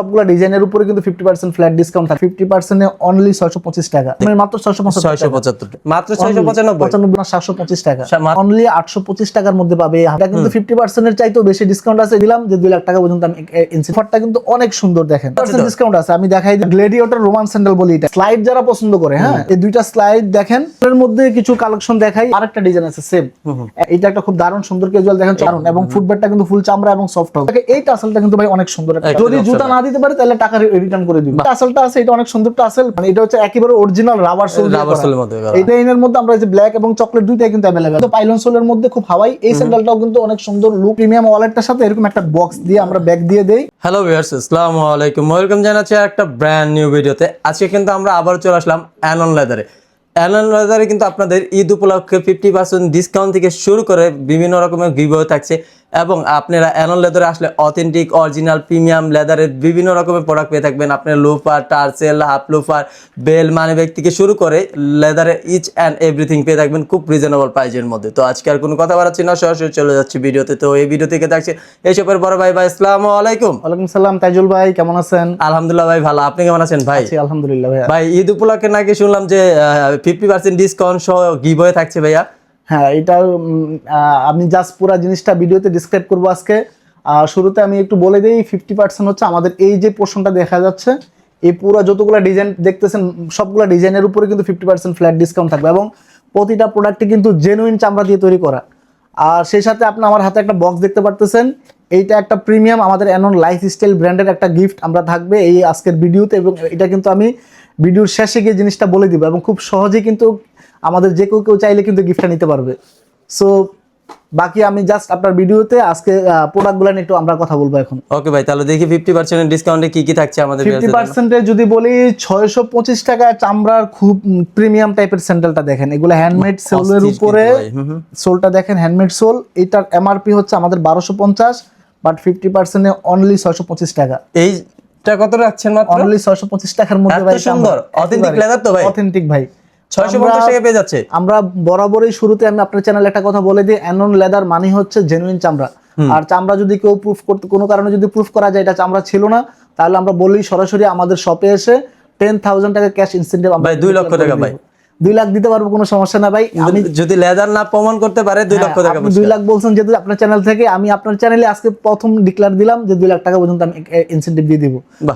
সবগুলো ডিজাইনের উপরে কিন্তু ফিফটি পার্সেন্ট ফ্ল্যাট ডিসকাউন্ট থাকে। ফিফটি পার্সেন্টে অনলি ছয়শো পঁচিশ টাকা। মানে মাত্র ছয়শো ছয়শো পঁচাত্তর মাত্র ছয়শো পঁচানব্বই। পঁচানব্বই সাতশো পঁচিশ টাকা। অনলি আটশো পঁচিশ টাকার মধ্যে পাবে। এটা কিন্তু ফিফটি পার্সেন্টের চাইতেও বেশি ডিসকাউন্ট আছে। দিলাম যে দুই লাখ টাকা পর্যন্ত আমি ইনসিফারটা কিন্তু অনেক সুন্দর দেখেন। পার্সেন্ট ডিসকাউন্ট আছে। আমি দেখাই গ্লেডিওটার রোমান স্যান্ডেল বলি এটা। স্লাইড যারা পছন্দ করে হ্যাঁ? এই দুইটা স্লাইড দেখেন। এর মধ্যে কিছু কালেকশন দেখাই। আরেকটা ডিজাইন আছে সেম এটা একটা খুব দারুণ সুন্দর ক্যাজুয়াল দেখেন। দারুণ। এবং ফুটবেটটা কিন্তু ফুল চামড়া এবং সফট হবে। এই টাসেলটা কিন্তু ভাই অনেক সুন্দর একটা। যদি জুতা না দিতে পারে তাহলে টাকা রিটার্ন করে দিবে। টাসেলটা আছে এটা অনেক সুন্দর টাসেল মানে এটা হচ্ছে একেবারে অরিজিনাল রাবার সোল রাবার সোলের মধ্যে। এই ডিজাইনের মধ্যে আমরা যে ব্ল্যাক এবং চকলেট দুইটাই কিন্তু অ্যাভেলেবেল তো পাইলন সোলের মধ্যে খুব হাওয়াই। এই স্যান্ডেলটাও কিন্তু অনেক সুন্দর লুক প্রিমিয়াম ওয়ালেটটার সাথে এরকম একটা বক্স দিয়ে আমরা ব্যাগ দিয়ে দেই। হ্যালো ভিউয়ার্স আসসালামু আলাইকুম। ওয়েলকাম জানাচ্ছি একটা ব্র্যান্ড নিউ ভিডিওতে আজকে কিন্তু আমরা আবার চলে আসলাম অ্যানন লেদারে অ্যানন লেদারে কিন্তু আপনাদের ঈদ উপলক্ষে ফিফটি পার্সেন্ট ডিসকাউন্ট থেকে শুরু করে বিভিন্ন রকমের গিভওয়ে থাকছে। এবং আপনারা অ্যানন লেদারে আসলে অথেন্টিক অরিজিনাল প্রিমিয়াম লেদারের বিভিন্ন রকমের প্রোডাক্ট পেয়ে থাকবেন। আপনার লোফার টার্সেল হাফ লোফার বেল মানে ব্যাগ থেকে শুরু করে লেদারের ইচ অ্যান্ড এভরিথিং পেয়ে থাকবেন খুব রিজনেবল প্রাইজের মধ্যে। তো আজকে আর কোনো কথা বাড়াচ্ছি না সরাসরি চলে যাচ্ছি ভিডিওতে। তো এই ভিডিও থেকে দেখছে এইসবের বড় ভাই ভাই আসসালামু আলাইকুম। ওয়ালাইকুম সালাম তাইজুল ভাই কেমন আছেন? আলহামদুলিল্লাহ ভাই ভালো। আপনি কেমন আছেন ভাই? আলহামদুলিল্লাহ ভাই ভাই ঈদ উপলক্ষে নাকি শুনলাম যে ফিফটি পার্সেন্ট ডিসকাউন্ট সহ গিভওয়ে থাকছে ভাইয়া। হ্যাঁ এটা আমি জাস্ট পুরো জিনিসটা ভিডিওতে ডিসক্রাইব করব আজকে। শুরুতে আমি একটু বলে দিই ফিফটি পার্সেন্ট হচ্ছে আমাদের এই যে পোর্শনটা দেখা যাচ্ছে, এই পুরো যতগুলো ডিজাইন দেখতেছেন, সবগুলো ডিজাইনের উপরে কিন্তু ফিফটি পার্সেন্ট ফ্ল্যাট ডিসকাউন্ট থাকবে এবং প্রতিটা প্রোডাক্টে কিন্তু জেনুইন চামড়া দিয়ে তৈরি করা। আর সেই সাথে আপনি আমার হাতে একটা বক্স দেখতে পারতেছেন, এইটা একটা প্রিমিয়াম আমাদের অ্যানন লাইফ স্টাইল ব্র্যান্ডের একটা গিফট আমরা থাকবে এই আজকের ভিডিওতে এবং এটা কিন্তু আমি ভিডিওর শেষে গিয়ে জিনিসটা বলে দিব এবং খুব সহজেই কিন্তু আমাদের যে কেউ কেউ চাইলে কিন্তু গিফটটা নিতে পারবে। সো বাকি আমি জাস্ট আপনার ভিডিওতে আজকে প্রোডাক্টগুলো নিয়ে একটু আমরা কথা বলব এখন। ওকে ভাই তাহলে দেখি ফিফটি পার্সেন্ট ডিসকাউন্টে কি কি থাকছে আমাদের ফিফটি পার্সেন্টে যদি বলি ছয়শো পঁচিশ টাকা চামড়ার খুব প্রিমিয়াম টাইপের স্যান্ডেলটা দেখেন। এগুলো হ্যান্ডমেড সোলের উপরে। সোলটা দেখেন হ্যান্ডমেড সোল এটার এমআরপি হচ্ছে আমাদের বারোশো পঞ্চাশ বাট ফিফটি পার্সেন্টে অনলি ছয়শো পঁচিশ টাকা। এইটা কত রাখছেন মাত্র? অনলি ছয়শো পঁচিশ টাকার মধ্যে এত ভাই সুন্দর। অথেন্টিক লেদার তো ভাই? অথেন্টিক ভাই। ছয়শো আমরা- পঞ্চাশ টাকা পেয়ে যাচ্ছে। আমরা বরাবরই শুরুতে আমি আপনার চ্যানেলে একটা কথা বলে দিই অ্যানন লেদার মানে হচ্ছে জেনুইন চামড়া। আর চামড়া যদি কেউ প্রুফ করতে কোনো কারণে যদি প্রুফ করা যায় এটা চামড়া ছিল না তাহলে আমরা বলি সরাসরি আমাদের শপে এসে টেন থাউজেন্ড টাকা ক্যাশ ইনসেন্টিভ ভাই, দুই লক্ষ টাকা ভাই। দুই লাখ দিতে পারব কোনো সমস্যা না ভাই। আমি যদি লেদার না প্রমাণ করতে পারে দুই লাখ টাকা দুই লাখ বলছেন যেহেতু আপনার চ্যানেল থেকে আমি আপনার চ্যানেলে আজকে প্রথম ডিক্লার দিলাম যে দুই লাখ টাকা পর্যন্ত আমি ইনসেন্টিভ দিয়ে দিব।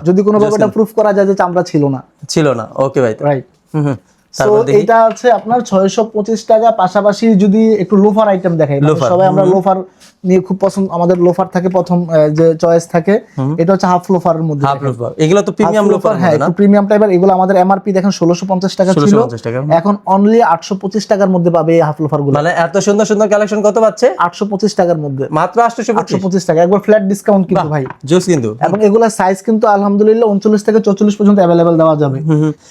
যদি কোনো ব্যাপারটা প্রুফ করা যায় যে চামড়া ছিল না। ছিল না। ওকে ভাই। Right hmm hmm. তো এটা আছে আপনার ছয়শো পঁচিশ টাকা পাশাপাশি যদি একটু লোফার আইটেম দেখাই সবাই আমরা লোফার নিয়ে খুব পছন্দ আমাদের লোফার থাকে প্রথম যে চয়েস থাকে এটা হচ্ছে হাফ লোফারের মধ্যে হাফ লোফার এগুলো তো প্রিমিয়াম লোফার হ্যাঁ একটু প্রিমিয়াম টাইপের এগুলো আমাদের এমআরপি দেখেন ষোলোশো পঞ্চাশ টাকা ছিল। এখন অনলি আটশো পঁচিশ টাকার মধ্যে পাবে এই হাফ লোফারগুলো। মানে এত সুন্দর সুন্দর কালেকশন কত পাচ্ছে? আটশো পঁচিশ টাকার মধ্যে। মাত্র আটশো আটশো পঁচিশ টাকা। একবার ফ্ল্যাট ডিসকাউন্ট কিন্তু ভাই। জুস কিন্তু। এবং এগুলা সাইজ কিন্তু আলহামদুলিল্লাহ উনচল্লিশ থেকে চৌচল্লিশ পর্যন্ত অ্যাভেলেবেল দেওয়া যাবে।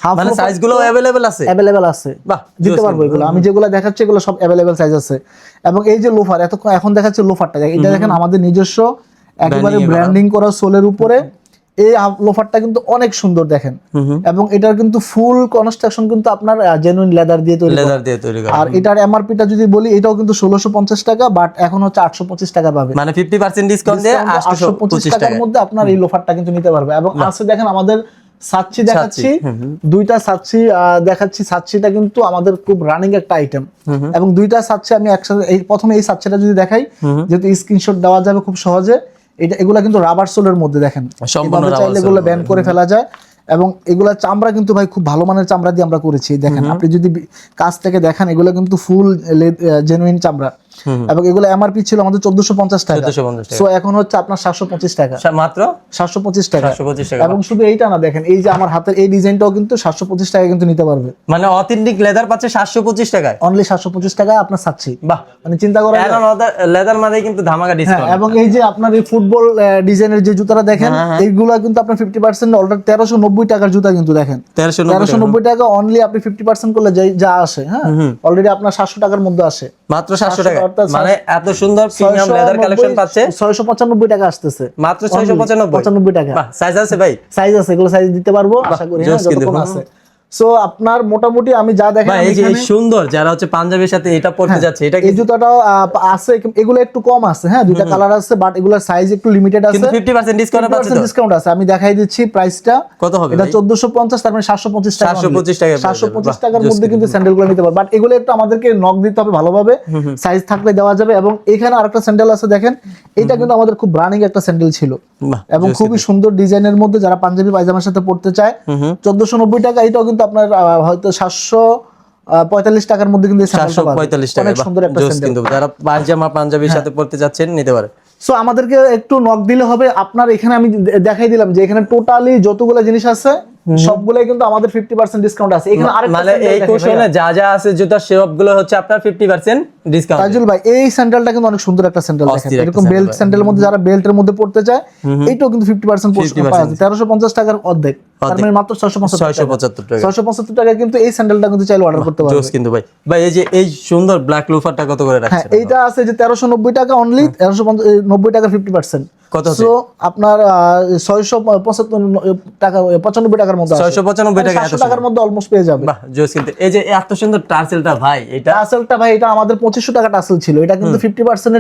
হাফ মানে সাইজগুলো অ্যাভেলেবেল আছে? অ্যাভেলেবেল আছে। দিতে পারব এগুলো। আমি যেগুলো দেখাচ্ছি এগুলো সব অ্যাভেলেবেল সাইজ আছে। এবং এই যে লোফার এত এখন দেখাচ্ছে লোফারটা এটা দেখেন আমাদের নিজস্ব একেবারে। ব্র্যান্ডিং করা। সোলের উপরে। এই লোফারটা কিন্তু অনেক সুন্দর দেখেন। এবং এটার কিন্তু ফুল কনস্ট্রাকশন কিন্তু আপনার জেনুইন লেদার দিয়ে তৈরি। লেদার দিয়ে তৈরি করা। আর এটার এমআরপিটা যদি বলি এটাও কিন্তু ষোলোশো পঞ্চাশ টাকা বাট এখন হচ্ছে আটশো পঁচিশ টাকা পাবে। মানে ফিফটি পার্সেন্ট ডিসকাউন্ট দিয়ে আটশো আটশো পঁচিশ পঁচিশ টাকার মধ্যে আপনার এই লোফারটা কিন্তু নিতে পারবে। এবং আছে দেখেন আমাদের সাচ্ছি দেখাচ্ছি দুইটা সাচ্ছি দেখাচ্ছি। সাচ্ছিটা কিন্তু আমাদের খুব রানিং একটা আইটেম এবং দুইটা সাচ্ছি আমি একসাথে এই প্রথমে এই সাচ্ছিটা যদি দেখাই যেহেতু স্ক্রিনশট দেওয়া যাবে খুব সহজে এটা এগুলা কিন্তু রাবার সোলের মধ্যে দেখেন। সম্পূর্ণ চাইলে এগুলো ব্যান করে ফেলা যায়। এবং এগুলা চামড়া কিন্তু ভাই খুব ভালো মানের চামড়া দিয়ে আমরা করেছি দেখেন। আপনি যদি কাছ থেকে দেখেন এগুলো কিন্তু ফুল জেনুইন চামড়া। এবং এগুলো এমআরপি ছিল আমাদের চোদ্দশো পঞ্চাশ টাকা। টাকা। সো এখন হচ্ছে আপনার সাতশো পঁচিশ টাকা। মাত্র? সাতশো পঁচিশ টাকা। টাকা। এবং শুধু এইটা না দেখেন এই যে আমার হাতের এই ডিজাইনটাও কিন্তু সাতশো পঁচিশ টাকা কিন্তু নিতে পারবে। মানে অথেন্টিক লেদার পাচ্ছে সাতশো পঁচিশ টাকায়? অনলি সাতশো পঁচিশ টাকা আপনার চাচ্ছি বাহ। মানে চিন্তা করা যায়। লেদার মানে কিন্তু ধামাকা হ্যাঁ ডিসকাউন্ট এবং এই যে আপনার এই ফুটবল ডিজাইনের যে জুতাটা দেখেন হ্যাঁ, এইগুলা কিন্তু আপনার ফিফটি পার্সেন্ট অলরেডি তেরোশো নব্বই টাকার জুতা কিন্তু দেখেন। তেরোশো নব্বই টাকা। অনলি আপনি ফিফটি পার্সেন্ট করলে যা আসে হ্যাঁ। অলরেডি আপনার সাতশো টাকার মধ্যে আসে। মাত্র সাতশো টাকা। মানে এত সুন্দর প্রিমিয়াম লেদার কালেকশন পাচ্ছে। ছয়শো পঁচানব্বই টাকা আসতেছে। মাত্র ছয়শো পঁচানব্বই। পঁচানব্বই টাকা। সাইজ আছে ভাই। সাইজ আছে এগুলো সাইজ দিতে পারব। আশা করি হ্যাঁ, যতক্ষণ আছে। সো আপনার মোটামুটি আমি যা দেখেন এই যে সুন্দর যারা হচ্ছে পাঞ্জাবির সাথে এটা পড়তে যাচ্ছে এটা এই জুতাটাও আছে এগুলো একটু কম আছে হ্যাঁ দুইটা কালার আছে বাট এগুলোর সাইজ একটু লিমিটেড আছে। কিন্তু 50% ডিসকাউন্ট ডিসকাউন্ট আছে। আমি দেখাই দিচ্ছি প্রাইসটা কত হবে এটা ভাই? 1450 তার মানে 725 টাকা 725 টাকায় পেয়ে যাবে। 725 টাকার মধ্যে কিন্তু স্যান্ডেলগুলো নিতে বাট এগুলো একটু আমাদেরকে নক দিতে হবে ভালোভাবে। সাইজ থাকলে দেওয়া যাবে। এবং এখানে আরেকটা স্যান্ডেল আছে দেখেন। এটা কিন্তু আমাদের খুব রানিং একটা স্যান্ডেল ছিল। এবং খুবই সুন্দর ডিজাইনের মধ্যে যারা পাঞ্জাবি পায়জামার সাথে পড়তে চায় চোদ্দশো নব্বই টাকা এটাও কিন্তু আপনার হয়তো সাতশো পঁয়তাল্লিশ টাকার মধ্যে কিন্তু এই চারশো স্যান্ডেলটা পাবেন। পঁয়তাল্লিশ টাকা সুন্দর একটা কিন্তু যারা পায়জামা পাঞ্জাবির সাথে পড়তে যাচ্ছেন নিতে পারে। সো আমাদেরকে একটু নক দিলে হবে। আপনার এখানে আমি দেখাই দিলাম যে এখানে টোটালি যতগুলো জিনিস আছে সবগুলাই কিন্তু আমাদের ফিফটি পার্সেন্ট ডিসকাউন্ট আছে। এখানে আরেকটা মানে এই কোশনে যা যা আছে জুতা সবগুলো হচ্ছে আপনার ফিফটি পার্সেন্ট ডিসকাউন্ট তাজুল ভাই এই স্যান্ডেলটা কিন্তু অনেক সুন্দর একটা স্যান্ডেল দেখেন। এরকম বেল্ট। স্যান্ডেলের মধ্যে যারা বেল্টের মধ্যে পড়তে চায় এইটাও কিন্তু ফিফটি পার্সেন্ট পাওয়া যায়। তেরোশো পঞ্চাশ টাকার অর্ধেক। মানে মাত্র টাকা। টাকা। কিন্তু এই স্যান্ডেলটা কিন্তু চাইলে অর্ডার করতে পারবে। জোস কিন্তু ভাই। ভাই এই যে এই সুন্দর ব্ল্যাক লোফারটা কত করে রাখছেন এইটা আছে যে তেরোশো নব্বই টাকা অনলি তেরোশো নব্বই টাকা ফিফটি পার্সেন্ট কত সো আপনার ছয়শো পঁচাত্তর টাকা পঁচানব্বই টাকার মধ্যে ছয়শো পঁচানব্বই টাকা এত টাকার মধ্যে অলমোস্ট পেয়ে যাবে। বাহ জোস কিন্তু। এই যে এত সুন্দর টার্সেলটা ভাই এটা? ভাই এটা আমাদের পঁচিশশো টাকা টাসেল ছিল। এটা কিন্তু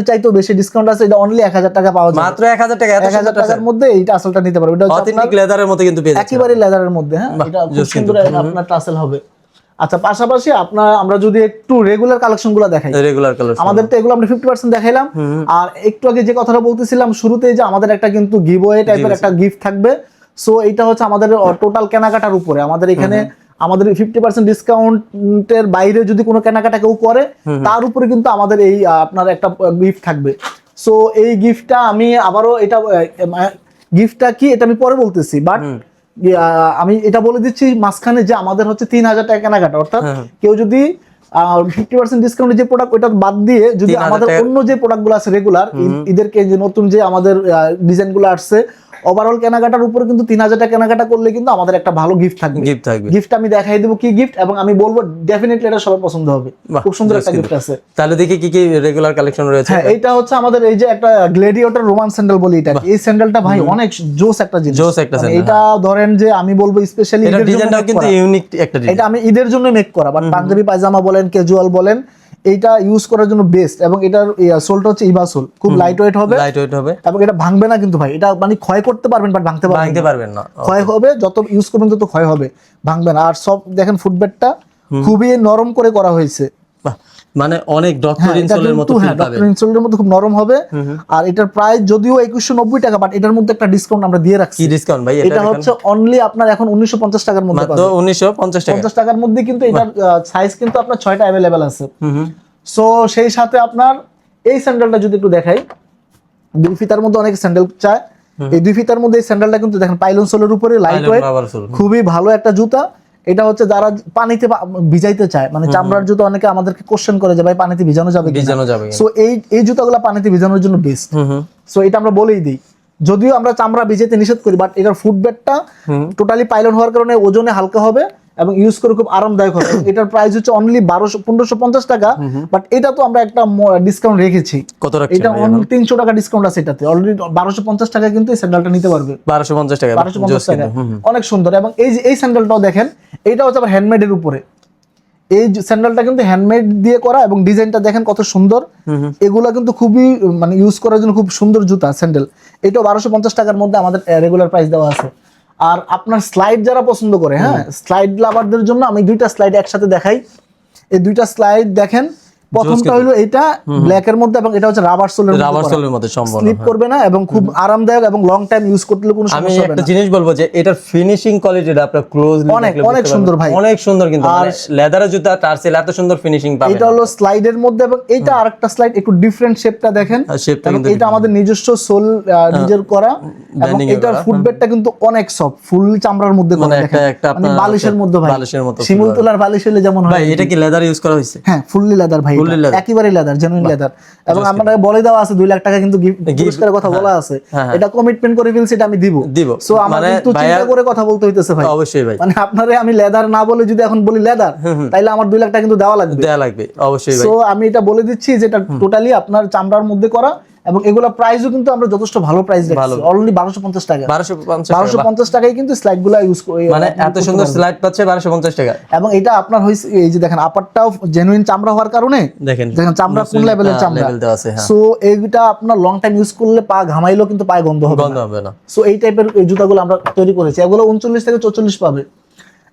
চাইতেও বেশি ডিসকাউন্ট আছে। এটা অনলি টাকা পাওয়া যায় মাত্র এক হাজার টাকা এত এক হাজার টাকার মধ্যে এই নিতে পারবে। এটা হচ্ছে আপনার অথেন্টিক লেদারের মতো কিন্তু পেয়ে যাচ্ছে একেবারে লেদারের মধ্যে হ্যাঁ? এটা খুব সুন্দর আপনার টাসেল হবে। আচ্ছা পাশাপাশি আপনার আমরা যদি একটু রেগুলার কালেকশনগুলো দেখাই। রেগুলার কালার আমাদের তো এগুলো আমরা ফিফটি পার্সেন্ট দেখাইলাম। আর একটু আগে যে কথাটা বলতেছিলাম শুরুতে যে আমাদের একটা কিন্তু গিভওয়ে টাইপের একটা গিফট থাকবে। সো এইটা হচ্ছে আমাদের টোটাল কেনাকাটার উপরে। আমাদের এখানে আমাদের ফিফটি পার্সেন্ট ডিসকাউন্টের বাইরে যদি কোনো কেনাকাটা কেউ করে তার উপরে কিন্তু আমাদের এই আপনার একটা গিফট থাকবে। সো এই গিফটটা আমি আবারও এটা গিফটটা কি? এটা আমি পরে বলতেছি। বাট আমি এটা বলে দিচ্ছি মাঝখানে যে আমাদের হচ্ছে তিন হাজার টাকা কেনাকাটা অর্থাৎ কেউ যদি ফিফটি পার্সেন্ট ডিসকাউন্টে যে প্রোডাক্ট ওটা বাদ দিয়ে যদি আমাদের অন্য যে প্রোডাক্টগুলো আছে রেগুলার ঈদেরকে যে নতুন যে আমাদের ডিজাইনগুলো আসছে ওভারঅল কেনাকাটার উপরে কিন্তু তিন হাজার টাকা কেনাকাটা করলে কিন্তু আমাদের একটা ভালো গিফট থাকবে। গিফট থাকবে। গিফট আমি দেখাই দেবো কি গিফট এবং আমি বলব ডেফিনেটলি এটা সবার পছন্দ হবে। খুব সুন্দর একটা গিফট আছে। তাহলে দেখি কি কি রেগুলার কালেকশন রয়েছে। হ্যাঁ এইটা হচ্ছে আমাদের এই যে একটা গ্লেডিয়েটর রোমান স্যান্ডেল বলি এটা। এই স্যান্ডেলটা ভাই অনেক জোস একটা জিনিস। জোস একটা sandal, এটা ধরেন যে আমি বলব স্পেশালি এটা ডিজাইনটাও কিন্তু ইউনিক একটা ডিজাইন এটা আমি ঈদের জন্য মেক করা। বাট পাঞ্জাবি পায়জামা বলেন ক্যাজুয়াল বলেন এইটা ইউজ করার জন্য বেস্ট এবং এটার সোলটা হচ্ছে ইভা সোল খুব লাইট ওয়েট হবে। লাইট ওয়েট হবে। এবং এটা ভাঙবে না কিন্তু ভাই। এটা মানে ক্ষয় করতে পারবেন বাট ভাঙতে পারবেন ভাঙতে পারবেন না। ক্ষয় হবে যত ইউজ করবেন তত ক্ষয় হবে। ভাঙবে না। আর সব দেখেন ফুটব্যাটটা খুবই নরম করে করা হয়েছে। মানে অনেক ডক্টর হ্যাঁ, ইনসোলের মতো ফিল হ্যাঁ পাবেন ডক্টর ইনসোলের মধ্যে খুব নরম হবে। আর এটার প্রাইস যদিও একুশশো নব্বই টাকা বাট এটার মধ্যে একটা ডিসকাউন্ট আমরা দিয়ে রাখছি। কি ডিসকাউন্ট ভাই এটা হচ্ছে অনলি আপনার এখন উনিশশো পঞ্চাশ টাকার মধ্যে মাত্র উনিশশো পঞ্চাশ টাকা। পঞ্চাশ টাকার মধ্যে কিন্তু এটার সাইজ কিন্তু আপনার ছয়টা অ্যাভেলেবেল আছে। সো সেই সাথে আপনার এই স্যান্ডেলটা যদি একটু দেখাই দুই ফিতার মধ্যে অনেক স্যান্ডেল চায়। এই দুই ফিতার মধ্যে এই স্যান্ডেলটা কিন্তু দেখেন পাইলন সোলের উপরে লাইট ওয়েট খুবই ভালো একটা জুতা। এটা হচ্ছে যারা পানিতে ভিজাইতে চায় মানে চামড়ার জুতো অনেকে আমাদেরকে কোশ্চেন করে যে ভাই পানিতে ভিজানো যাবে ভিজানো যাবে সো এই এই জুতোগুলো পানিতে ভিজানোর জন্য বেস্ট সো এটা আমরা বলেই দিই। যদিও আমরা চামড়া ভিজাইতে নিষেধ করি বাট এটার ফুটব্যাটটা টোটালি পাইলন হওয়ার কারণে ওজনে হালকা হবে। এবং ইউজ করে খুব আরামদায়ক হবে। এটার প্রাইস হচ্ছে অনলি বারোশো পনেরোশো পঞ্চাশ টাকা বাট এটা তো আমরা একটা ডিসকাউন্ট রেখেছি। কত এটা অনলি তিনশো টাকা ডিসকাউন্ট আছে এটাতে। অলরেডি বারোশো পঞ্চাশ টাকা কিন্তু এই স্যান্ডেলটা নিতে পারবে। বারোশো পঞ্চাশ টাকা বারোশো পঞ্চাশ টাকা। অনেক সুন্দর। এবং এই যে এই স্যান্ডেলটাও দেখেন এটা হচ্ছে আবার হ্যান্ডমেডের উপরে। এই স্যান্ডেলটা কিন্তু হ্যান্ডমেড দিয়ে করা এবং ডিজাইনটা দেখেন কত সুন্দর। এগুলা কিন্তু খুবই মানে ইউজ করার জন্য খুব সুন্দর জুতা স্যান্ডেল এটাও বারোশো পঞ্চাশ টাকার মধ্যে আমাদের রেগুলার প্রাইস দেওয়া আছে। আর আপনার স্লাইড যারা পছন্দ করে হ্যাঁ স্লাইড লাভারদের জন্য আমি দুইটা স্লাইড একসাথে দেখাই। এই দুইটা স্লাইড দেখেন প্রথমটা হলো এটা ব্ল্যাক এর মধ্যে এবং এটা হচ্ছে রাবার সোলের রাবার সোলের মধ্যে সম্ভব স্লিপ করবে না এবং খুব আরামদায়ক এবং লং টাইম ইউজ করতে কোনো সমস্যা হবে একটা জিনিস বলব যে এটার ফিনিশিং কোয়ালিটিটা আপনার ক্লোজলি অনেক, অনেক সুন্দর ভাই। অনেক সুন্দর কিন্তু লেদারের জুতা টার্সেল এত সুন্দর ফিনিশিং পাবেন। এটা হলো স্লাইডের মধ্যে এবং এইটা আরেকটা স্লাইড একটু ডিফারেন্ট শেপটা দেখেন। আর কিন্তু এটা আমাদের নিজস্ব সোল নিজের করা এবং এটার করা, ফুটবেটটা কিন্তু অনেক সফট ফুল চামড়ার মধ্যে করা মানে একটা- একটা মানে বালিশের মধ্যে ভাই। বালিশের মতো শিমুল তোলার বালিশ হলে যেমন হয়। ভাই এটা কি লেদার ইউজ করা হয়েছে? হ্যাঁ ফুললি লেদার ভাই। এটা। একেবারে লেদার জেনুইন লেদার এবং আমরা বলে দেওয়া আছে দুই লাখ টাকা কিন্তু পুরস্কারের কথা বলা আছে। হ্যাঁ, হ্যাঁ। এটা কমিটমেন্ট করে ফেলছি এটা আমি দিব। দিব। সো আমার কিন্তু চিন্তা করে কথা বলতে হইতেছে ভাই। অবশ্যই ভাই। মানে আপনারে আমি লেদার না বলে যদি এখন বলি লেদার তাইলে আমার দুই লাখ টাকা কিন্তু দেওয়া লাগবে। দেওয়া লাগবে অবশ্যই ভাই। সো আমি এটা বলে দিচ্ছি যেটা টোটালি আপনার চামড়ার মধ্যে করা। এবং এগুলা প্রাইসও কিন্তু আমরা যথেষ্ট ভালো প্রাইস রাখছি অলরেডি বারোশো পঞ্চাশ টাকা। বারোশো বারোশো পঞ্চাশ টাকায় কিন্তু স্লাইডগুলা ইউজ করে। মানে এত সুন্দর স্লাইড পাচ্ছে বারোশো পঞ্চাশ টাকা। এবং এটা আপনার হয়েছে এই যে দেখেন আপারটাও জেনুইন চামড়া হওয়ার কারণে দেখেন। দেখেন চামড়া কোন লেভেলের চামড়া? লেভেল দেওয়া আছে হ্যাঁ। সো এইটা আপনার লং টাইম ইউজ করলে পা ঘামাইলেও কিন্তু পায়ে গন্ধ হবে গন্ধ হবে না। সো এই টাইপের জুতাগুলো আমরা তৈরি করেছি। এগুলো উনচল্লিশ থেকে চৌচল্লিশ পাবে।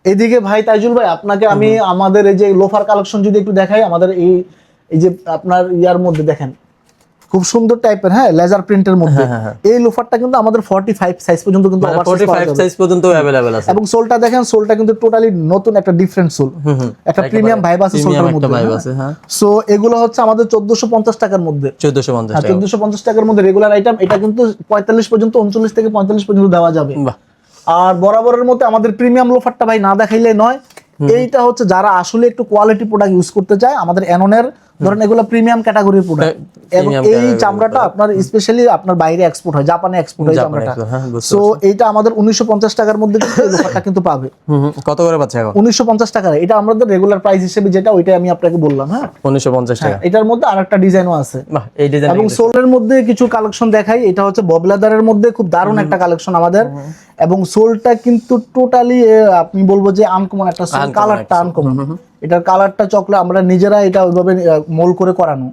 এদিকে ভাই তাইজুল ভাই আপনাকে আমি আমাদের এই যে লোফার কালেকশন যদি একটু দেখাই আমাদের এই এই যে আপনার ইয়ার মধ্যে দেখেন খুব সুন্দর টাইপের হ্যাঁ লেজার প্রিন্টের মধ্যে। হ্যাঁ, হ্যাঁ। এই লোফারটা কিন্তু আমাদের ফর্টি ফাইভ সাইজ পর্যন্ত কিন্তু মানে oversize ফোর্টি পাওয়া ফাইভ যাবে। সাইজ পর্যন্ত অ্যাভেলেবেল আছে। এবং সোলটা দেখেন সোলটা কিন্তু টোটালি নতুন একটা ডিফারেন্ট সোল একটা প্রিমিয়াম ভাইব আছে সোলটার মধ্যে ভাইব আছে হ্যাঁ। সো এগুলো হচ্ছে আমাদের চোদ্দশো পঞ্চাশ টাকার মধ্যে। চোদ্দশো পঞ্চাশ টাকা। চোদ্দশো পঞ্চাশ টাকার মধ্যে রেগুলার আইটেম এটা কিন্তু পঁয়তাল্লিশ পর্যন্ত উনচল্লিশ থেকে পঁয়তাল্লিশ পর্যন্ত দেওয়া যাবে। আর বরাবরের মধ্যে আমাদের প্রিমিয়াম লোফারটা ভাই না দেখাইলে নয়। এইটা হচ্ছে যারা আসলে একটু কোয়ালিটি প্রোডাক্ট ইউজ করতে চায় আমাদের অ্যাননের ধরেন এগুলো প্রিমিয়াম ক্যাটাগরির প্রোডাক্ট এবং এই চামড়াটা আপনার স্পেশালি আপনার বাইরে এক্সপোর্ট হয় জাপানে এক্সপোর্ট হয় চামড়াটা। export, হ্যাঁ, সো এইটা আমাদের উনিশশো পঞ্চাশ টাকার মধ্যে এই কিন্তু পাবে। কত করে পাচ্ছে এখন? উনিশশো পঞ্চাশ টাকা এটা আমাদের রেগুলার প্রাইস হিসেবে যেটা ওইটাই আমি আপনাকে বললাম হ্যাঁ? উনিশশো পঞ্চাশ টাকা। এটার মধ্যে আরেকটা ডিজাইনও আছে। বাহ এই ডিজাইন এবং সোলের মধ্যে কিছু কালেকশন দেখাই। এটা হচ্ছে ববলাদারের মধ্যে খুব দারুণ একটা কালেকশন আমাদের। এবং সোলটা কিন্তু টোটালি আপনি বলব যে আনকমন একটা সোল কালারটা আনকমন এটার কালারটা চকলে আমরা নিজেরা এটা ওইভাবে মোল করে করানো।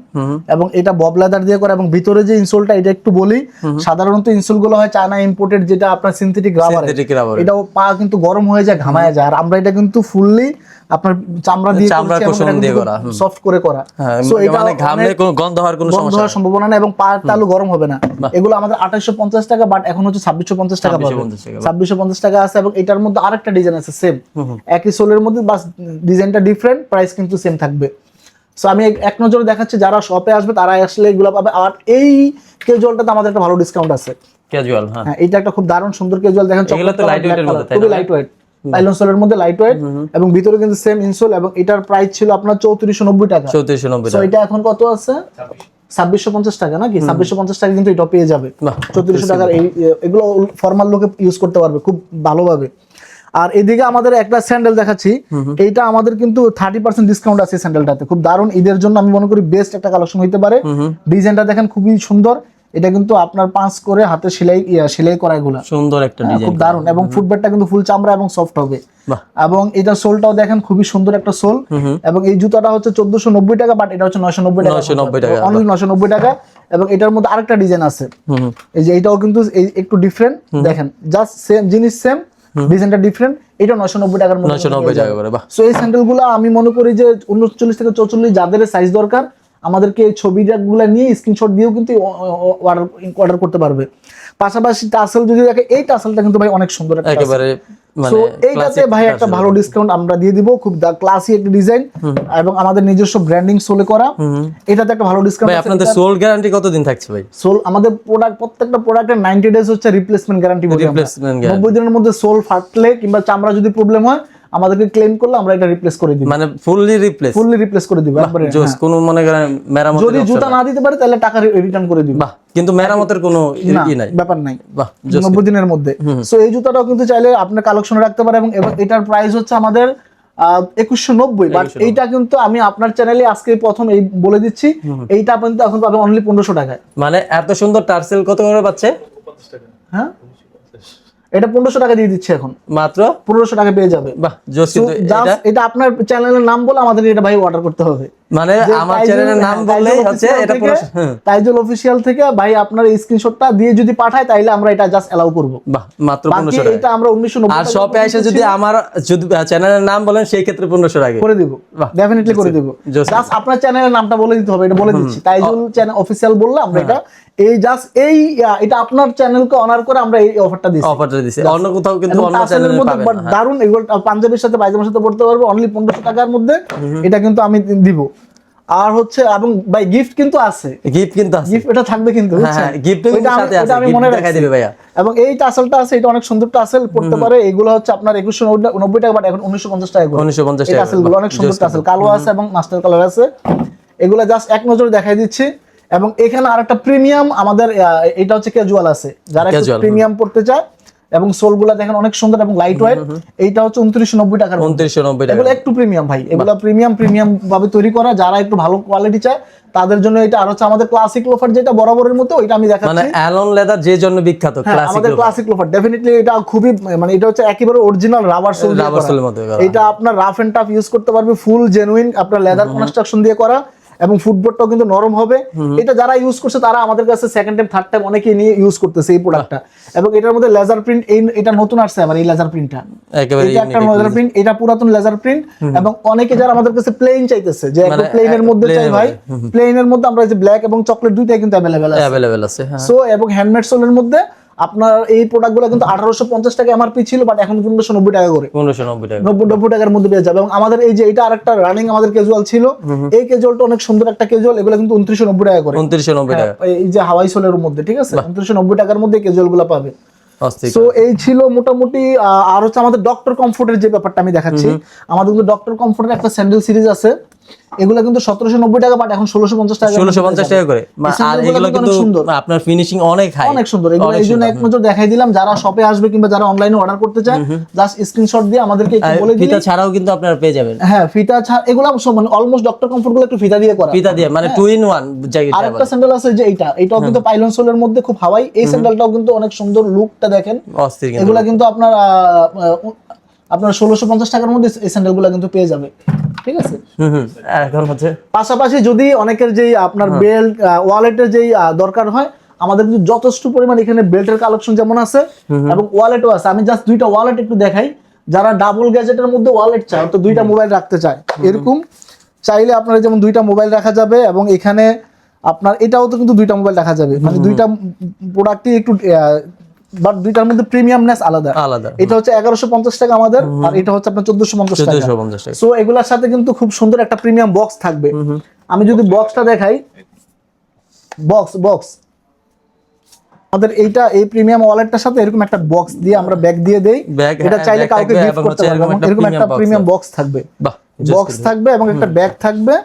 এবং এটা ববলাদার দিয়ে করা এবং ভিতরে যে ইনসোলটা এটা একটু বলি সাধারণত ইনসোলগুলো হয় চায়না ইম্পোর্টেড যেটা আপনার সিনথেটিক রাবার এটা এটাও পা কিন্তু গরম হয়ে যায় ঘামায় যায়। আর আমরা এটা কিন্তু ফুললি আপনার চামড়া দিয়ে চামড়ার কুশন দিয়ে করা, সফট করে করা। হ্যাঁ So এটা মানে ঘামলে কোনো গন্ধ হওয়ার কোনো সমস্যা হওয়ার সম্ভাবনা এবং তালু গরম হবে না। এগুলো আমাদের আঠাশশো পঞ্চাশ টাকা বাট এখন হচ্ছে ছাব্বিশশো পঞ্চাশ টাকা পাবে 2650 টাকা। আছে এবং এটার মধ্যে আরেকটা ডিজাইন আছে সেম একই সোলের মধ্যে বাস ডিজাইনটা ডিফারেন্ট প্রাইস কিন্তু সেম থাকবে। সো আমি এক- নজরে দেখাচ্ছি যারা শপে আসবে তারা আসলে এগুলো পাবে। আর এই কেজুয়ালটাতে আমাদের একটা ভালো ডিসকাউন্ট আছে। ক্যাজুয়াল হ্যাঁ। এটা একটা খুব দারুণ সুন্দর ক্যাজুয়াল দেখেন light weight এর মধ্যে, লাইট ওয়েট পাইলন সোলের মধ্যে লাইট ওয়েট এবং ভিতরে কিন্তু সেম ইনসোল এবং এটার প্রাইস ছিল আপনার চৌত্রিশশো নব্বই টাকা। চৌত্রিশশো নব্বই তো এটা এখন কত আছে? ছাব্বিশশো পঞ্চাশ টাকা নাকি? ছাব্বিশশো পঞ্চাশ টাকা কিন্তু এটা পেয়ে যাবে। চৌত্রিশশো টাকার এই এগুলো ফর্মাল লোকে ইউজ করতে পারবে খুব ভালোভাবে। আর এদিকে আমাদের একটা স্যান্ডেল দেখাচ্ছি। এইটা আমাদের কিন্তু থার্টি পার্সেন্ট ডিসকাউন্ট আছে স্যান্ডেলটাতে খুব দারুণ। ঈদের জন্য আমি মনে করি বেস্ট একটা কালেকশন হইতে পারে। ডিজাইনটা দেখেন খুবই সুন্দর। এটা কিন্তু আপনার পাঁচ করে হাতে সেলাই সেলাই করা এগুলা। সুন্দর একটা হ্যাঁ, ডিজাইন খুব দারুণ। এবং ফুটবেটটা কিন্তু ফুল চামড়া এবং সফট হবে। এবং এটা সোলটাও দেখেন খুবই সুন্দর একটা সোল। এবং এই জুতাটা হচ্ছে চোদ্দশো নব্বই টাকা বাট এটা হচ্ছে নয়শো নব্বই টাকা। 990 টাকা। অনলি নয়শো নব্বই টাকা। এবং এটার মধ্যে আরেকটা ডিজাইন আছে। এই যে এটাও কিন্তু একটু ডিফারেন্ট দেখেন জাস্ট সেম জিনিস সেম ডিজাইনটা ডিফারেন্ট এটা নয়শো নব্বই টাকার মধ্যে নব্বই টাকা করে সো এই স্যান্ডেলগুলো আমি মনে করি যে উনচল্লিশ থেকে চৌচল্লিশ যাদের সাইজ দরকার আমাদেরকে এই ছবিগুলো নিয়ে স্ক্রিনশট দিয়েও কিন্তু অর্ডার অর্ডার করতে পারবে। পাশাপাশি টাসেল যদি দেখে এই টাসেলটা কিন্তু ভাই অনেক সুন্দর একটা একেবারে মানে সো এইটাতে ভাই একটা ভালো ডিসকাউন্ট আমরা দিয়ে দিব খুব ক্লাসি একটা ডিজাইন এবং আমাদের নিজস্ব ব্র্যান্ডিং সোলে করা। এটাতে একটা ভালো ডিসকাউন্ট ভাই আপনাদের সোল গ্যারান্টি কতদিন থাকছে ভাই? সোল আমাদের প্রোডাক্ট প্রত্যেকটা প্রোডাক্টের 90 ডেজ হচ্ছে রিপ্লেসমেন্ট গ্যারান্টি বলি আমরা। রিপ্লেসমেন্ট গ্যারান্টি 90 দিনের মধ্যে সোল ফাটলে কিংবা চামড়া যদি প্রবলেম হয় আমাদেরকে ক্লেম করলে আমরা এটা রিপ্লেস করে দিব। মানে ফুললি রিপ্লেস ফুললি রিপ্লেস করে দিব একবারে জোস কোনো মনে করেন মেরামত যদি জুতা না দিতে পারে তাহলে টাকা রিটার্ন করে দিব। বাহ কিন্তু মেরামতের কোনো ই নাই। ব্যাপার নাই। বাহ জোস। নব্বই দিনের মধ্যে। সো এই জুতাটাও কিন্তু চাইলে আপনার কালেকশনে রাখতে পারে এবং এটার প্রাইস হচ্ছে আমাদের একুশশো নব্বই। বাট এইটা কিন্তু আমি আপনার চ্যানেলে আজকে প্রথম এই বলে দিচ্ছি। এইটা কিন্তু এখন পাবে অনলি পনেরোশো টাকায়। মানে এত সুন্দর টার্সেল কত করে পাচ্ছে? হ্যাঁ? এটা পনেরোশো টাকা দিয়ে দিচ্ছে এখন। মাত্র? পনেরোশো টাকা পেয়ে যাবে। বাহ এটা আপনার চ্যানেলের নাম বলে আমাদের এটা ভাই অর্ডার করতে হবে। মানে আমার চ্যানেলের নাম হ্যাঁ, বললেই হচ্ছে এটা হ্যাঁ, তাইজুল অফিসিয়াল থেকে ভাই আপনার এই স্ক্রিনশটটা দিয়ে যদি পাঠায় তাইলে আমরা এটা জাস্ট এলাও করব। বাহ মাত্র বাকি পনেরোশো টাকা এটা আমরা উনিশশো আর শপে এসে যদি আমার যদি চ্যানেলের নাম বলেন সেই ক্ষেত্রে পনেরোশো টাকা করে দিব। ডেফিনেটলি করে দিব। জাস্ট আপনার চ্যানেলের নামটা বলে দিতে হবে এটা বলে দিচ্ছি। তাইজুল চ্যানেল অফিসিয়াল বললে আমরা এটা এই জাস্ট এই এটা আপনার চ্যানেলকে অনার করে আমরা এই অফারটা দিচ্ছি। অফারটা দিছি অন্য কোথাও কিন্তু অন্য চ্যানেলে পাবেন but না। হ্যাঁ। দারুণ এগুলো পাঞ্জাবের সাথে পায়জামার সাথে পড়তে পারবে অনলি পনেরোশো টাকার মধ্যে এটা কিন্তু আমি দিব। আর হচ্ছে এবং ভাই গিফট কিন্তু আছে। গিফট কিন্তু আছে। গিফট এটা থাকবে কিন্তু হ্যাঁ বুঝছেন? হ্যাঁ সাথে আছে আমি মনে দেখাই দিবে ভাইয়া। এবং এই টাসেলটা আছে এটা অনেক সুন্দর টাসেল পড়তে পারে। এগুলো হচ্ছে আপনার একুশশো নব্বই টাকা বাট এখন উনিশশো পঞ্চাশ টাকা করে। উনিশশো পঞ্চাশ এই টাকা টাসেলগুলো অনেক সুন্দর টাসেল। কালো আছে এবং মাস্টার কালার আছে। এগুলো জাস্ট এক নজরে দেখাই দিচ্ছি। এবং এখানে আরেকটা প্রিমিয়াম আমাদের এটা হচ্ছে ক্যাজুয়াল আছে। যারা একটু প্রিমিয়াম পড়তে চায় এবং সোলগুলা দেখেন অনেক সুন্দর এবং লাইট ওয়েট এইটা হচ্ছে উনত্রিশশো নব্বই টাকার উনত্রিশশো নব্বই টাকা এগুলো একটু প্রিমিয়াম ভাই। এগুলো প্রিমিয়াম প্রিমিয়াম ভাবে তৈরি করা। যারা একটু ভালো কোয়ালিটি চায় তাদের জন্য এটা আর হচ্ছে আমাদের ক্লাসিক লোফার যেটা বরাবরের মতো ওইটা আমি মানে দেখাচ্ছি অ্যালন লেদার যে জন্য বিখ্যাত হ্যাঁ, আমাদের ক্লাসিক লোফার ডেফিনেটলি এটা খুবই মানে এটা হচ্ছে একেবারে অরিজিনাল রাবার সোল রাবার সোলের মতো এটা আপনার রাফ এন্ড টাফ ইউজ করতে পারবে ফুল জেনুইন আপনার লেদার কনস্ট্রাকশন দিয়ে করা। এবং ফুটবোর্ডটাও কিন্তু নরম হবে। এটা যারা ইউজ করছে তারা আমাদের কাছে সেকেন্ড টাইম থার্ড টাইম অনেকেই নিয়ে ইউজ করতেছে এই প্রোডাক্টটা এবং এটার মধ্যে লেজার প্রিন্ট এই এটা নতুন আসছে আবার এই লেজার প্রিন্টটা একেবারে এটা একটা লেজার প্রিন্ট এটা পুরাতন লেজার প্রিন্ট এবং অনেকে যারা আমাদের কাছে প্লেন চাইতেছে যে একটু প্লেনের মধ্যে চাই ভাই প্লেনের মধ্যে আমরা যে ব্ল্যাক এবং চকলেট দুইটাই কিন্তু অ্যাভেলেবেল আছে। অ্যাভেলেবেল আছে হ্যাঁ। সো এবং হ্যান্ডমেড সোলের মধ্যে আপনার এই প্রোডাক্টগুলো কিন্তু আঠারোশো পঞ্চাশ টাকা এমআরপি ছিল বাট এখন পনেরোশো নব্বই টাকা করে। পনেরোশো নব্বই টাকা। নব্বই নব্বই টাকার মধ্যে পেয়ে যাবে। এবং আমাদের এই যে এটা আরেকটা রানিং আমাদের ক্যাজুয়াল ছিল এই ক্যাজুয়ালটা অনেক সুন্দর একটা ক্যাজুয়াল এগুলো কিন্তু উনত্রিশশো নব্বই টাকা করে। উনত্রিশশো নব্বই টাকা। হ্যাঁ, এই যে হাওয়াই সোলের মধ্যে ঠিক আছে? উনত্রিশশো নব্বই টাকার মধ্যে ক্যাজুয়ালগুলো পাবে। সো এই ছিল মোটামুটি আহ, আর হচ্ছে আমাদের ডক্টর কমফোর্টের যে ব্যাপারটা আমি দেখাচ্ছি। আমাদের কিন্তু ডক্টর কমফোর্টের একটা স্যান্ডেল সিরিজ আছে। এগুলো কিন্তু সতেরোশো নব্বই টাকা বাট এখন ষোলোশো পঞ্চাশ টাকা ষোলোশো পঞ্চাশ টাকা করে। আর এগুলো কিন্তু সুন্দর। আপনার ফিনিশিং অনেক হাই অনেক সুন্দর। এগুলো এই জন্য এক নজর দেখাই দিলাম যারা শপে আসবে কিংবা যারা অনলাইনে অর্ডার করতে চায় জাস্ট স্ক্রিনশট দিয়ে আমাদেরকে একটু বলে দিলে ফিতা ছাড়াও কিন্তু আপনারা পেয়ে যাবেন। হ্যাঁ ফিতা ছাড়া এগুলো সব মানে অলমোস্ট ডক্টর কমফোর্টগুলো একটু ফিতা দিয়ে করা। ফিতা দিয়ে মানে টু ইন ওয়ান জায়গাটা আরেকটা স্যান্ডেল আছে যে এইটা। এটাও কিন্তু পাইলন সোলের মধ্যে খুব হাওয়াই। এই স্যান্ডেলটাও কিন্তু অনেক সুন্দর লুকটা দেখেন। এগুলা কিন্তু আপনার আপনার ষোলোশো পঞ্চাশ টাকার মধ্যে এই স্যান্ডেলগুলা কিন্তু পেয়ে যাবে। ঠিক আছে? এখন হচ্ছে। পাশাপাশি যদি অনেকের যেই আপনার বেল্ট ওয়ালেটের যেই দরকার হয় আমাদের কিন্তু যথেষ্ট পরিমাণ এখানে বেল্টের কালেকশন যেমন আছে এবং ওয়ালেটও আছে। আমি জাস্ট দুইটা ওয়ালেট একটু দেখাই। যারা ডাবল গ্যাজেটের মধ্যে ওয়ালেট চায় তো দুইটা মোবাইল রাখতে চায় এরকম চাইলে আপনার যেমন দুইটা মোবাইল রাখা যাবে এবং এখানে আপনার এটাও তো কিন্তু দুইটা মোবাইল রাখা যাবে। মানে দুইটা প্রোডাক্টই একটু বাট দুইটার মধ্যে প্রিমিয়ামনেস আলাদা। আলাদা এটা হচ্ছে এগারোশো পঞ্চাশ টাকা আমাদের আর এটা হচ্ছে আপনার চোদ্দশো পঞ্চাশ টাকা। সো এগুলার সাথে কিন্তু খুব সুন্দর একটা প্রিমিয়াম বক্স থাকবে। আমি যদি বক্সটা দেখাই বক্স বক্স। আমাদের এইটা এই প্রিমিয়াম ওয়ালেটটার সাথে এরকম একটা বক্স দিয়ে আমরা ব্যাগ দিয়ে দেই। এটা হ্যাঁ, চাইলে কাউকে গিফট করতে পারবে এরকম একটা প্রিমিয়াম বক্স থাকবে। বক্স থাকবে এবং একটা ব্যাগ থাকবে।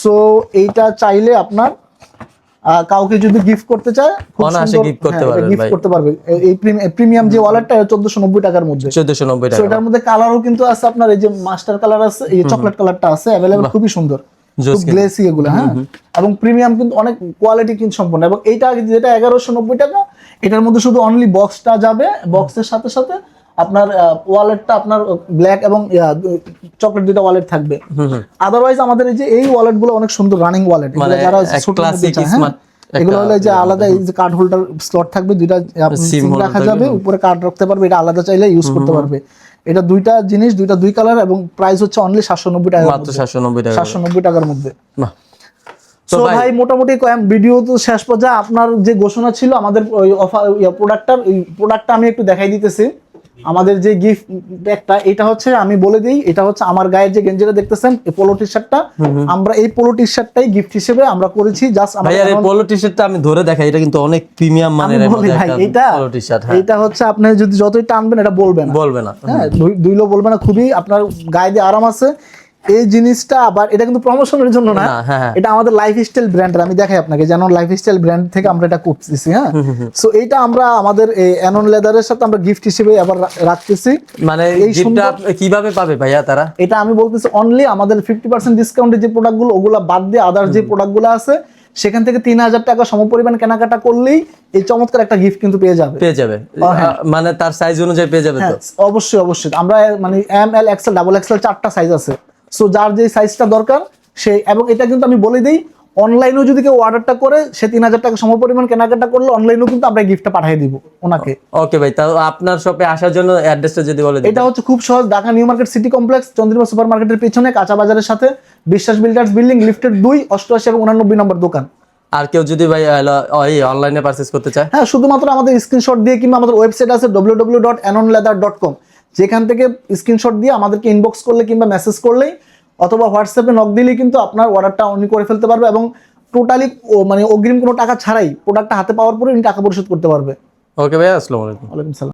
সো এইটা চাইলে আপনার কাউকে যদি গিফট করতে চায় অনায়াসে gift করতে পারবেন গিফট করতে পারবে। এই প্রিমিয়াম যে ওয়ালেটটা চোদ্দশো নব্বই টাকার মধ্যে। চোদ্দশো নব্বই তো টাকা। এটার মধ্যে কালারও কিন্তু আছে আপনার এই যে মাস্টার কালার আছে এই চকলেট কালারটা আছে অ্যাভেলেবল খুবই সুন্দর। খুব গ্লেসি এগুলো হ্যাঁ? এবং প্রিমিয়াম কিন্তু অনেক কোয়ালিটি কিন্তু সম্পন্ন। এবং এইটা যেটা এগারোশো নব্বই টাকা এটার মধ্যে শুধু অনলি বক্সটা যাবে বক্সের সাথে সাথে আপনার ওয়ালেটটা আপনার ব্ল্যাক এবং চকলেট দুইটা ওয়ালেট থাকবে। আদারওয়াইজ আমাদের এই যে এই ওয়ালেটগুলো অনেক সুন্দর রানিং ওয়ালেট মানে যারা classic মধ্যে চায়, হ্যাঁ, এগুলো হলো যে আলাদা এই যে কার্ড হোল্ডার স্লট থাকবে দুইটা সিম রাখা যাবে উপরে কার্ড রাখতে পারবে এটা আলাদা চাইলে ইউজ করতে পারবে। এটা দুইটা জিনিস দুইটা দুই কালার এবং প্রাইস হচ্ছে অনলি সাতশো নব্বই টাকার মাত্র সাতশো নব্বই টাকা সাতশো নব্বই টাকার মধ্যে। বাহ। তো ভাই মোটামুটি ভিডিও তো শেষ পর্যায়ে আপনার যে ঘোষণা ছিল আমাদের ওই অফার প্রোডাক্টটার প্রোডাক্টটা আমি একটু দেখাই দিতেছি। আমাদের যে গিফট ব্যাগটা এটা হচ্ছে আমি বলে দিই এটা হচ্ছে আমার গায়ের যে গেঞ্জিটা দেখতেছেন এই পোলো টি শার্টটা আমরা এই পোলো টি শার্টটাই গিফট হিসেবে আমরা করেছি জাস্ট ভাই আর এই পোলো টি শার্টটা আমি ধরে দেখাই এটা কিন্তু অনেক প্রিমিয়াম মানের এটা পোলো টি শার্ট হ্যাঁ। এটা হচ্ছে আপনি যদি যতই টানবেন এটা বলবেন বলবেন বলবে না। হ্যাঁ দুই- দুইলো বলবে না খুবই আপনার গায়ে দিয়ে আরাম আছে। এই জিনিসটা আবার এটা কিন্তু প্রমোশনের জন্য না। হ্যাঁ, হ্যাঁ। এটা আমাদের লাইফ স্টাইল ব্র্যান্ড আমি দেখাই আপনাকে যেন লাইফ স্টাইল ব্র্যান্ড থেকে আমরা এটা করতেছি হ্যাঁ? সো এইটা আমরা আমাদের এই অ্যানন লেদারের সাথে আমরা গিফট হিসেবে আবার রাখতেছি। মানে এই গিফটটা কীভাবে পাবে ভাইয়া তারা? এটা আমি বলতেছি অনলি আমাদের ফিফটি পার্সেন্ট ডিসকাউন্টে যে প্রোডাক্টগুলো ওগুলো বাদ দিয়ে আদার যে প্রোডাক্টগুলো আছে সেখান থেকে তিন হাজার টাকা সমপরিমাণ কেনাকাটা করলেই এই চমৎকার একটা গিফট কিন্তু পেয়ে যাবে। পেয়ে যাবে। হ্যাঁ। মানে তার সাইজ অনুযায়ী পেয়ে যাবে তো? অবশ্যই অবশ্যই। আমরা মানে M L XL double XL চারটা সাইজ আছে। সো যার যে সাইজটা দরকার সেই এবং এটা কিন্তু আমি বলে দিই অনলাইনেও যদি কেউ অর্ডারটা করে সে তিন হাজার টাকা সমপরিমাণ কেনাকাটা করলে অনলাইনেও কিন্তু আমরা গিফটটা পাঠিয়ে দিব ওনাকে। ওকে ভাই তাও আপনার শপে আসার জন্য অ্যাড্রেসটা যদি বলে এটা হচ্ছে খুব সহজ Dhaka New Market City Complex Chandrima Super মার্কেটের পিছনে কাঁচা বাজারের সাথে বিশ্বাস বিল্ডার্স বিল্ডিং লিফটের দুই অষ্টআশি এবং উনানব্বই নম্বর দোকান। আর কেউ যদি ভাই এই অনলাইনে পারচেজ করতে চায়? হ্যাঁ শুধুমাত্র আমাদের স্ক্রিনশট দিয়ে কিংবা আমাদের ওয়েবসাইট আছে W W dot Anon leather dot com যেখান থেকে স্ক্রিনশট দিয়ে আমাদেরকে ইনবক্স করলে কিংবা মেসেজ করলেই অথবা হোয়াটসঅ্যাপে নক দিলেই কিন্তু আপনার অর্ডারটা উনি করে ফেলতে পারবে এবং টোটালি মানে অগ্রিম কোনো টাকা ছাড়াই প্রোডাক্টটা হাতে পাওয়ার পরে উনি টাকা পরিশোধ করতে পারবে। ওকে ভাই আসসালামু আলাইকুম। ওয়ালাইকুম সালাম।